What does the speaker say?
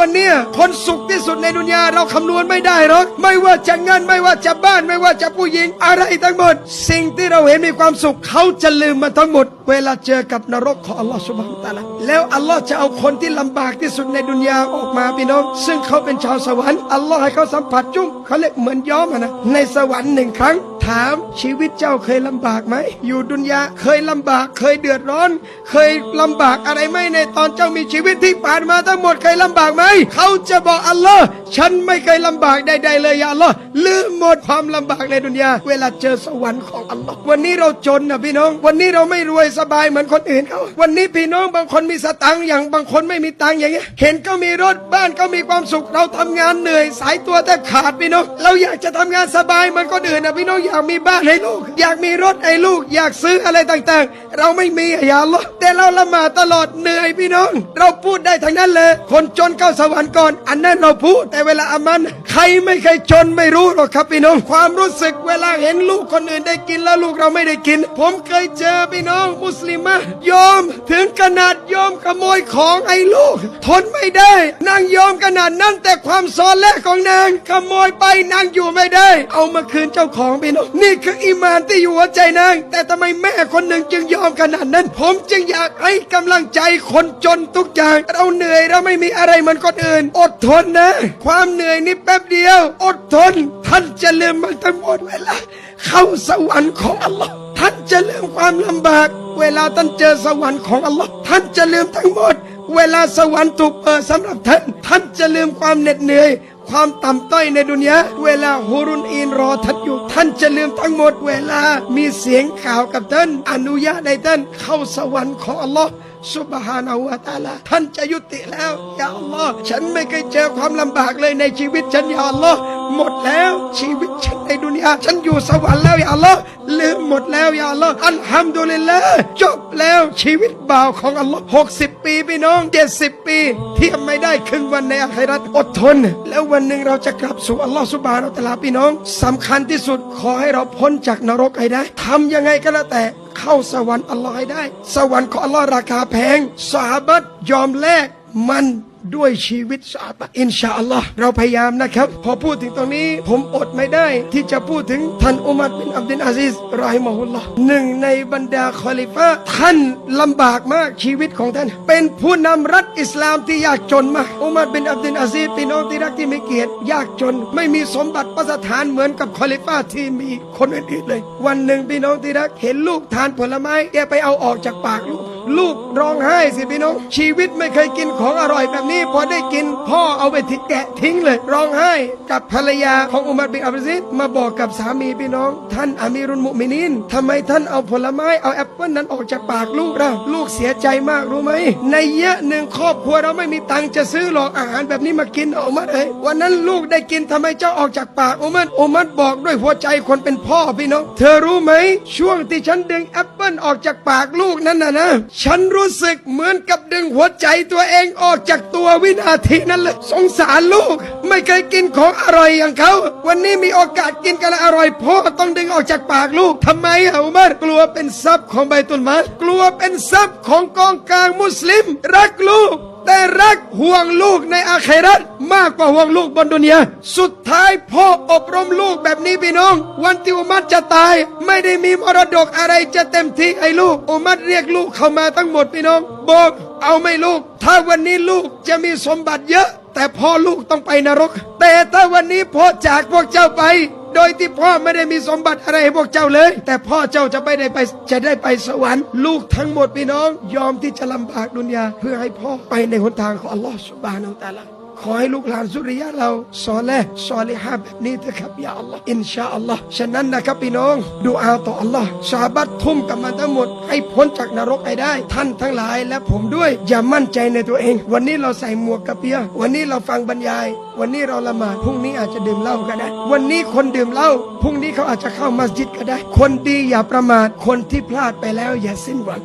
วันนี้คนสุขที่สุดในดุนยาเราคำนวณไม่ได้หรอกไม่ว่าจะเงินไม่ว่าจะบ้านไม่ว่าจะผู้หญิง อะไรทั้งหมด สิ่งที่เราเห็นมีความสุขเขาจะลืมมันทั้งหมด เวลาเจอกับนรกของอัลลอฮฺสุบฮานตะลาแล้วอัลลอฮ์จะเอาคนที่ลำบากที่สุดในดุนยาออกมาพี่น้อง ซึ่งเขาเป็นชาวสวรรค์อัลลอฮ์ให้เขาสัมผัสจุ้งเขาเรียกเหมือนย้อมะนะในสวรรค์หนึ่งครั้ง ถาม ชีวิตเจ้าเคยลำบากไหม อยู่ดุนยาเคยลำบากเคยเดือดร้อน เคยลำบากอะไรไหมในตอนเจ้ามีชีวิตที่ผ่านมาทั้งหมดเคยลำบากไหม เขาจะบอกอัลลอฮ์ฉันไม่เคยลำบากใดๆเลยอย่าอัลลอฮ์ลืมหมดความลำบากในดุนยาเวลาเจอสวรรค์ของอัลลอฮ์วันนี้เราจนนะพี่น้อง วันนี้เราไม่รวยสบายเหมือนคนอื่นเขาวันนี้พี่น้องบางคนมีสตังค์อย่างบางคนไม่มีตังค์อย่างเงี้ยเห็นก็มีรถบ้านก็มีความสุขเราทำงานเหนื่อย สายตัวแทบขาดพี่น้อง เราอยากจะทำงานสบายเหมือนคนอื่นนะพี่น้องอยากากมีบ้านให้ลูก อยากมีรถให้ลูก อยากซื้ออะไรต่างๆ เราไม่มีอย่าลลอแต่เราละหมาดตลอดเหนื่อยพี่น้อง เราพูดได้ทั้งนั้นเลย คนจนเข้าสวรรค์ก่อน อันนั้นเราพูดแต่เวลาอามัน รไม่เคยจนไม่รู้หรอกครับพี่น้องความรู้สึกเวลาเห็นลูกคนอื่นได้กินแล้วลูกเราไม่ได้กิน ผมเคยเจอพี่น้องมุสลิมะยอมถึงขนาดยอมขโมยของไอ้ลูก ทนไม่ได้นางยอมขนาดนั้นแต่ความซอนแรกของนางขโมยไปนางอยู่ไม่ได้ เอามาคืนเจ้าของพี่น้องนี่คืออีมานที่อยู่หัวใจนาง แต่ทำไมแม่คนหนึ่งจึงยอมขนาดนั้น ผมจึงอยากให้กำลังใจคนจนทุกอย่าง เราเหนื่อยเราไม่มีอะไรเหมือนคนอื่น อดทนนะ ความเหนื่อยนี่แป๊บเดียว อดทน ท่านจะลืมมันทั้งหมดเวลาเข้าสวรรค์ของอัลลอฮ์ท่านจะลืมความลำบาก เวลาท่านเจอสวรรค์ของอัลลอฮ์ท่านจะลืมทั้งหมด เวลาสวรรค์ถูกเปิดสำหรับท่าน ท่านจะลืมความเหน็ดเหนื่อย ความต่ำต้อยในดุนยาเวลาฮุรุนอีนรอท่านอยู่ ท่านจะลืมทั้งหมด เวลามีเสียงข่าวกับท่าน อนุญาตให้ท่านเข้าสวรรค์ของอัลลอฮ์สุบฮานาหูวะตาลาท่านจะยุติแล้วยาอัลลอฮ์ฉันไม่เคยเจอความลำบากเลยในชีวิตฉันยาอัลลอฮ์หมดแล้วชีวิตฉันในดุนยาฉันอยู่สวรรค์แล้วยาอัลลอฮ์ลืมหมดแล้วยาอัลลอฮ์อัลฮัมดุลิลละจบแล้วชีวิตบ่าวของอัลลอฮ์หกสิบปีพี่น้องเจ็ดสิบปี เทียบไม่ได้ครึ่งวันในอาคราตอดทน แล้ววันหนึ่งเราจะกลับสู่อัลลอฮ์สุบฮานะฮูวะตะอาลาพี่น้องสำคัญที่สุดขอให้เราพ้นจากนรกให้ได้ทำยังไงก็แล้วแต่ เข้าสวรรค์อัลลอฮ์ให้ได้ สวรรค์ของอัลลอฮ์ราคาแพงสาบัดยอมแลกมัน ด้วยชีวิตสาบอินชาอัลลอฮ์เราพยายามนะครับ พอพูดถึงตรงนี้ ผมอดไม่ได้ ที่จะพูดถึงท่านอุมัรบินอับดุลอาซิสรอฮิมะฮุลลอฮ์หนึ่งในบรรดาคอลิฟะท่านลำบากมากชีวิตของท่าน เป็นผู้นำรัฐอิสลามที่ยากจนมากอุมัรบินอับดุลอาซิสพี่น้องที่รักที่มีเกียรติยากจน ไม่มีสมบัติประสถานเหมือนกับคอลิฟะที่มีคนอื่นๆเลย วันหนึ่งพี่น้องที่รักเห็นลูกทานผลไม้แกไปเอาออกจากปากลูก ลูกร้องไห้สิพี่น้อง ชีวิตไม่เคยกินของอร่อยแบบนี้ พอได้กินพ่อเอาไปทิ้งแกะทิ้งเลย ร้องไห้กับภรรยาของอุมัรบินอับดุลอาซิดมาบอกกับสามีพี่น้อง ท่านอามีรุนมุมินินทำไมท่านเอาผลไม้เอาแอปเปิลนั้นออกจากปากลูกเราลูกเสียใจมากรู้ไหมในเยอะหนึ่งครอบครัวเราไม่มีตังค์จะซื้อหรอกอาหารแบบนี้มากินอุมัรเอ้ยวันนั้นลูกได้กินทำไมเจ้าออกจากปากอุมัรอุมัรบอกด้วยหัวใจคนเป็นพ่อพี่น้อง เธอรู้ไหมช่วงที่ฉันดึงแอปเปิลออกจากปากลูกนั้นนะนะฉันรู้สึกเหมือนกับดึงหัวใจตัวเองออกจากตัววินาทีนั้นเลย สงสารลูก ไม่เคยกินของอร่อยอย่างเขา วันนี้มีโอกาสกินกันแล้วอร่อยพ่อต้องดึงออกจากปากลูกทำไมอะอุมัรกลัวเป็นทรัพย์ของใบตุนมากลัวเป็นทรัพย์ของกองกลางมุสลิม รักลูก แต่รักห่วงลูกในอาคราตมากกว่าห่วงลูกบนดุนยาสุดท้ายพ่ออบรมลูกแบบนี้พี่น้อง วันที่อุมัดจะตาย ไม่ได้มีมรดกอะไรจะเต็มที่ให้ลูกอุมัดเรียกลูกเข้ามาทั้งหมดพี่น้องบอกเอาไม่ลูก ถ้าวันนี้ลูกจะมีสมบัติเยอะ แต่พ่อลูกต้องไปนรก แต่ถ้าวันนี้พ่อจากพวกเจ้าไป โดยที่พ่อไม่ได้มีสมบัติอะไรให้พวกเจ้าเลย แต่พ่อเจ้าจะไม่ได้ไปจะได้ไปสวรรค์ ลูกทั้งหมดพี่น้อง ยอมที่จะลำบากดุนยาเพื่อให้พ่อไปในหนทางของอัลลอฮฺสุบฮานอัลตะอาลา ขอให้ลูกหลานสุริยะเราซอเลซอลิฮะแบบนี้เถอะครับยาอัลลอฮ์อินชาอัลลอฮ์ฉะนั้นนะครับพี่น้องดูอาต่ออัลลอฮ์ชาบัตทุ่มกับมันทั้งหมด ให้พ้นจากนรกให้ได้ ท่านทั้งหลายและผมด้วย อย่ามั่นใจในตัวเอง วันนี้เราใส่หมวกกระเปียวันนี้เราฟังบรรยาย วันนี้เราละหมาดพรุ่งนี้อาจจะดื่มเหล้าก็ได้ วันนี้คนดื่มเหล้าพรุ่งนี้เขาอาจจะเข้ามัสยิดก็ได้ คนดีอย่าประมาทคนที่พลาดไปแล้วอย่าสิ้นหวัง